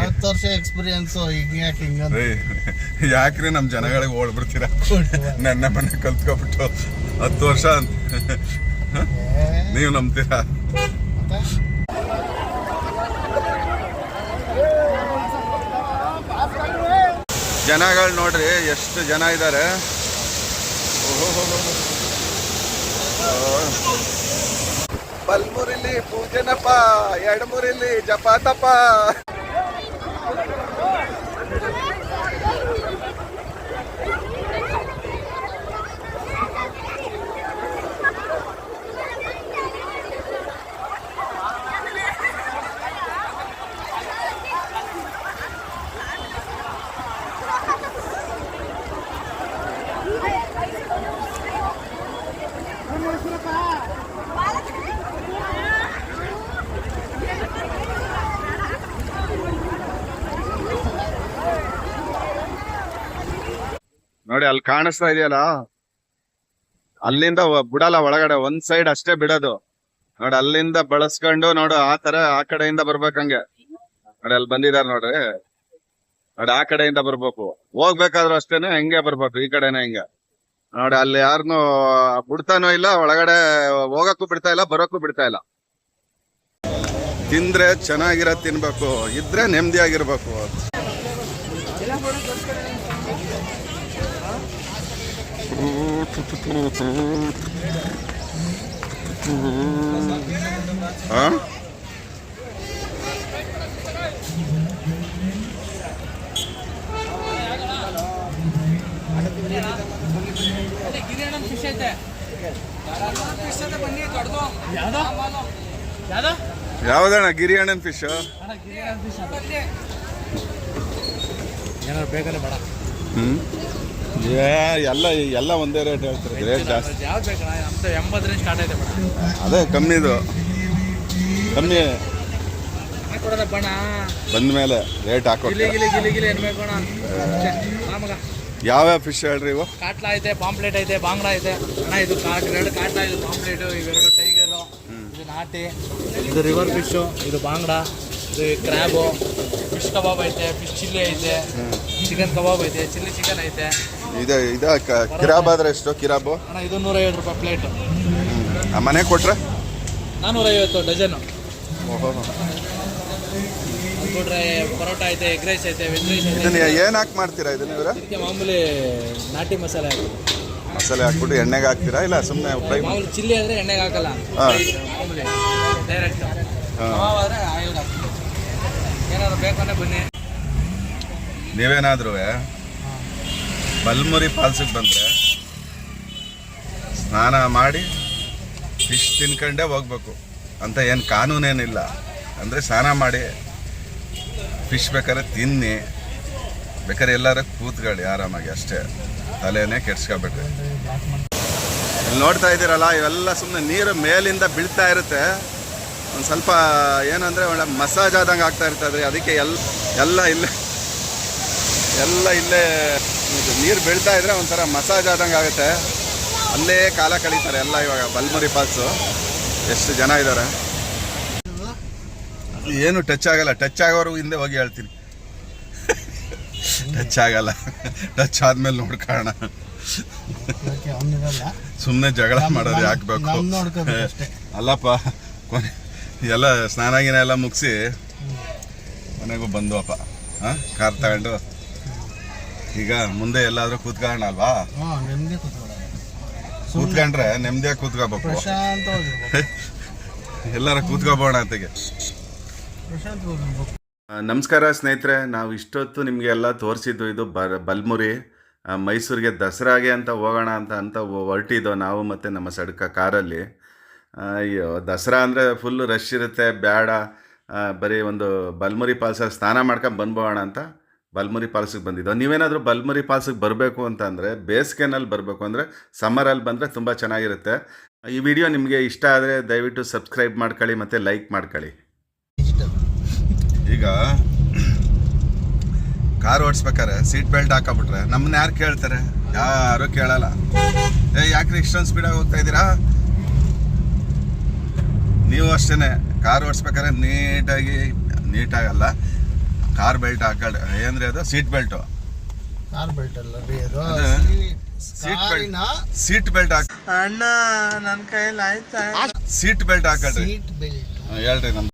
ಹತ್ತು ವರ್ಷ ಎಕ್ಸ್ಪೀರಿಯನ್ಸ್ ಈಗ ಯಾಕೆ ಹಿಂಗಂತ ಯಾಕ್ರಿ ನಮ್ಮ ಜನಗಳಿಗೆ ಓಡ್ಬಿಡ್ತೀರಾ? ನನ್ನ ಮನೆ ಕಲ್ತ್ಕೊಬಿಟ್ಟು ಹತ್ತು ವರ್ಷ ಅಂತ. ನೀವು ನಂಬ್ತೀರಾ? ಜನಗಳು ನೋಡ್ರಿ ಎಷ್ಟು ಜನ ಇದ್ದಾರೆ ಬಲ್ಮೂರಿಲಿ ಪೂಜೆನಪ್ಪ ಎಡಮೂರಿಲಿ ಜಪಾತಪ್ಪ. ನೋಡಿ, ಅಲ್ಲಿ ಕಾಣಿಸ್ತಾ ಇದೆಯಲ್ಲ? ಅಲ್ಲಿಂದ ಬಿಡಲ್ಲ ಒಳಗಡೆ, ಒಂದ್ ಸೈಡ್ ಅಷ್ಟೇ ಬಿಡೋದು. ನೋಡಿ, ಅಲ್ಲಿಂದ ಬಳಸ್ಕೊಂಡು ನೋಡು, ಆ ತರ ಆ ಕಡೆಯಿಂದ ಬರ್ಬೇಕಂಗೆ ನೋಡಿ, ಅಲ್ಲಿ ಬಂದಿದಾರ ನೋಡ್ರಿ. ನೋಡಿ, ಆ ಕಡೆಯಿಂದ ಬರ್ಬೇಕು. ಹೋಗ್ಬೇಕಾದ್ರೂ ಅಷ್ಟೇನೆ ಹೆಂಗೆ ಬರ್ಬೇಕು, ಈ ಕಡೆನೆ ಹಿಂಗೆ. ನೋಡಿ, ಅಲ್ಲಿ ಯಾರನ್ನು ಬಿಡ್ತಾನೂ ಇಲ್ಲ, ಒಳಗಡೆ ಹೋಗಕ್ಕೂ ಬಿಡ್ತಾ ಇಲ್ಲ, ಬರೋಕ್ಕೂ ಬಿಡ್ತಾ ಇಲ್ಲ. ತಿಂದ್ರೆ ಚೆನ್ನಾಗಿರೋ ತಿನ್ಬೇಕು, ಇದ್ರೆ ನೆಮ್ಮದಿಯಾಗಿರ್ಬೇಕು. ಆ? ಯಾವ್ದಣ್ಣ ಗಿರಿ ಅಣ್ಣನ್ ಫಿಶ್ ಏನಾರು ಬೇಡ ಹ್ಮ್? ಏ ಎಲ್ಲ ಎಲ್ಲ ಒಂದೇ ರೇಟ್ ಹೇಳ್ತಾರೆ ರೇಟ್ ಜಾಸ್ತಿ. ಯಾವ್ದು ಬೇಕಣ್ಣ ನಮ್ದು ಎಂಬತ್ತರಿಂದ ಸ್ಟಾರ್ಟ್ ಐತೆ ಬಣ್ಣ ಅದೇ ಕಮ್ಮಿದು ಕಮ್ಮಿ. ಕೊಡೋದ ಬಣ್ಣ. ಬಂದ ಮೇಲೆ ರೇಟ್ ಗಿಲಿ ಹಾಕೊಡ್ತೀರ ಗಿಲಿ ಗಿಲಿ ಗಿಲಿ ಏನ್ ಬೇಕು ಅಣ್ಣ. ಯಾವ ಯಾವ್ಯಾವ ಫಿಶ್ ಹೇಳ್ರಿ ಇವು? ಕಾಟ್ಲಾ ಐತೆ ಪಾಂಪ್ಲೇಟ್ ಐತೆ ಬಾಂಗ್ಲಾ ಐತೆ. ಅಣ್ಣ ಇದು ಕಾಟ್ ಎರಡು ಕಾಟ್ಲಾ ಇದು ಪಾಂಪ್ಲೇಟು ಇವೆರಡು ಟೈಗರು ಇದು ನಾಟಿ ಇದು ರಿವರ್ ಫಿಶು ಇದು ಬಾಂಗ್ಡಾ. ಕ್ರ್ಯಾಬು ಫಿಶ್ ಕಬಾಬ್ ಐತೆ ಫಿಶ್ ಚಿಲ್ಲಿ ಐತೆ ಚಿಕನ್ ಕಬಾಬ್ ಐತೆ ಚಿಲ್ಲಿ ಚಿಕನ್ ಐತೆ. ಇದೆ ಇದು ಕಿರಾಬ್ ಆದ್ರೆ ಎಷ್ಟು ಕಿರಾಬು ಅಣ್ಣ ಇದು ನೂರೈವತ್ತು ರೂಪಾಯಿ ಪ್ಲೇಟು ಮನೆ ಕೊಟ್ರೆ? ನಾನ್ನೂರೈವತ್ತು ಡಜನು. ಓಹೋ. ಕೊಟ್ರೆ ಪರೋಟ ಐತೆ ಎಗ್ ರೈಸ್ ಐತೆ ವೆಜ್ ರೈಸ್ ಇದನ್ನ ಏನ್ ಹಾಕಿ ಮಾಡ್ತೀರಾ ಇದನ್ನ ಇವ್ರ? ಇದಕ್ಕೆ ಮಾಮೂಲಿ ನಾಟಿ ಮಸಾಲೆ ಹಾಕೋದು ಮಸಾಲೆ ಹಾಕ್ಬಿಟ್ಟು ಎಣ್ಣೆಗೆ ಹಾಕ್ತೀರಾ? ಇಲ್ಲ ಸುಮ್ಮನೆ ಫ್ರೈ ಮಾಮೂಲಿ ಚಿಲ್ಲಿ ಆದರೆ ಎಣ್ಣೆಗೆ ಹಾಕಲ್ಲ. ಮಾಮೂಲಿ ಡೈರೆಕ್ಟ್ ಹಾ. ಆದರೆ ಆಯಿಲ್ ಹಾಕ್ತೀವಿ ನೀವೇನಾದ್ರೂ ಬಲ್ಮುರಿ ಫಾಲ್ಸಿಗೆ ಬಂದ್ರೆ ಸ್ನಾನ ಮಾಡಿ ಫಿಶ್ ತಿನ್ಕೊಂಡೇ ಹೋಗ್ಬೇಕು. ಅಂತ ಏನು ಕಾನೂನೇನಿಲ್ಲ. ಅಂದರೆ ಸ್ನಾನ ಮಾಡಿ ಫಿಶ್ ಬೇಕಾದ್ರೆ ತಿನ್ನಿ. ಬೇಕಾದ್ರೆ ಎಲ್ಲರ ಕೂತ್ಕೊಳ್ಳಿ ಆರಾಮಾಗಿ ಅಷ್ಟೇ. ತಲೆನೇ ಕೆಡ್ಸ್ಕೊಬೇಡ್ರಿ ಇಲ್ಲಿ ನೋಡ್ತಾ ಇದ್ದೀರಲ್ಲ, ಇವೆಲ್ಲ ಸುಮ್ಮನೆ ನೀರು ಮೇಲಿಂದ ಬೀಳ್ತಾ ಇರುತ್ತೆ. ಒಂದು ಸ್ವಲ್ಪ ಏನಂದರೆ ಒಳ್ಳೆ ಮಸಾಜ್ ಆದಂಗೆ ಆಗ್ತಾ ಇರ್ತದೆ ಅದಕ್ಕೆ ಎಲ್ಲ ಎಲ್ಲ ಇಲ್ಲೇ ಎಲ್ಲ ಇಲ್ಲೇ ನೀರು ಬೀಳ್ತಾ ಇದ್ರೆ ಒಂಥರ ಮಸಾಜ್ ಆದಂಗೆ ಆಗುತ್ತೆ. ಅಲ್ಲೇ ಕಾಲ ಕಳೀತಾರೆ ಎಲ್ಲ ಇವಾಗ ಬಲ್ಮುರಿ ಫಾಲ್ಸು. ಎಷ್ಟು ಜನ ಇದ್ದಾರೆ ಏನು ಟಚ್ ಆಗಲ್ಲ. ಟಚ್ ಆಗೋರು ಹಿಂದೆ ಹೋಗಿ ಹೇಳ್ತೀನಿ. ಟಚ್ ಆಗಲ್ಲ. ಟಚ್ ಆದ್ಮೇಲೆ ನೋಡ್ಕೋಣ ಸುಮ್ಮನೆ ಜಗಳ ಮಾಡೋದು ಯಾಕಬೇಕು ಬೇಕು. ಅಲ್ಲಪ್ಪ ಕೊನೆ ಎಲ್ಲ ಸ್ನಾನ ಗಿನ ಎಲ್ಲ ಮುಗಿಸಿ ಮನೆಗೂ ಬಂದ್ವಪ್ಪ ಹಾಂ? ಕಾರ್ ತಗೊಂಡು. ಈಗ ಮುಂದೆ ಎಲ್ಲಾದರೂ ಕೂತ್ಕೊಳ್ಳೋಣ. ಅಲ್ವಾ ಕೂತ್ಕೊಂಡ್ರೆ ನೆಮ್ಮದಿಯಾಗಿ ಕೂತ್ಕೋಬೇಕು. ಎಲ್ಲಾರ ಕೂತ್ಕೋಬೋಣ ಅಂತೆಗೆ. ನಮಸ್ಕಾರ ಸ್ನೇಹಿತರೆ ನಾವು ಇಷ್ಟೊತ್ತು ನಿಮಗೆಲ್ಲ ತೋರಿಸಿದ್ದು ಇದು ಬ ಬಲ್ಮುರಿ ಮೈಸೂರಿಗೆ ದಸರಾಗೆ ಅಂತ ಹೋಗೋಣ ಅಂತ ಅಂತ ಹೊರಟಿದ್ದೋ ನಾವು ಮತ್ತು ನಮ್ಮ ಸಡ್ಕ ಕಾರಲ್ಲಿ. ಅಯ್ಯೋ, ದಸರಾ ಅಂದರೆ ಫುಲ್ ರಶ್ ಇರುತ್ತೆ, ಬೇಡ. ಬರೀ ಒಂದು ಬಲ್ಮುರಿ ಫಾಲ್ಸಲ್ಲಿ ಸ್ನಾನ ಮಾಡ್ಕೊಂಡು ಬಂದ್ಬೋಣ ಅಂತ ಬಲ್ಮುರಿ ಪಾಲ್ಸಿಗೆ ಬಂದಿದ್ದೋ. ನೀವೇನಾದರೂ ಬಲ್ಮುರಿ ಪಾಲ್ಸಿಗೆ ಬರಬೇಕು ಅಂತಂದರೆ ಬೇಸಿಗೆನಲ್ಲಿ ಬರಬೇಕು ಅಂದರೆ ಸಮ್ಮರಲ್ಲಿ ಬಂದರೆ ತುಂಬ ಚೆನ್ನಾಗಿರುತ್ತೆ. ಈ ವಿಡಿಯೋ ನಿಮಗೆ ಇಷ್ಟ ಆದರೆ ದಯವಿಟ್ಟು ಸಬ್ಸ್ಕ್ರೈಬ್ ಮಾಡ್ಕೊಳ್ಳಿ ಮತ್ತು ಲೈಕ್ ಮಾಡ್ಕೊಳ್ಳಿ. ಈಗ ಕಾರ್ ಓಡಿಸ್ಬೇಕಾರೆ ಸೀಟ್ ಬೆಲ್ಟ್ ಹಾಕಬಿಟ್ರೆ, ನಮ್ಮನ್ನ ಯಾರು ಕೇಳ್ತಾರೆ? ಯಾರು ಕೇಳಲ್ಲ. ಏ, ಯಾಕ್ರಿ ಇಷ್ಟೊಂದು ಸ್ಪೀಡಾಗಿ ಹೋಗ್ತಾ ಇದ್ದೀರಾ? ನೀವು ಅಷ್ಟೇ ಕಾರ್ ಓಡಿಸ್ಬೇಕಾದ್ರೆ ನೀಟಾಗಿ ನೀಟಾಗಲ್ಲ. ಕಾರ್ ಬೆಲ್ಟ್ ಹಾಕೊಳ್ಳಿ ಏನಂದ್ರೆ ಅದು? ಸೀಟ್ ಬೆಲ್ಟು ಕಾರ್ ಬೆಲ್ಟ್ ಅಲ್ಲ ರೀ ಅದು. ಅದು ಸೀಟ್ ಬೆಲ್ಟ್. ಸೀಟ್ ಬೆಲ್ಟ್ ಹಾಕ ಅಣ್ಣ ನನ್ನ ಕೈಯಲ್ಲಿ ಆಯ್ತಾ? ಸೀಟ್ ಬೆಲ್ಟ್ ಹಾಕೊಳ್ರಿ. ಸೀಟ್ ಬೆಲ್ಟ್ ಹೇಳ್ರಿ ನಮ್ದು.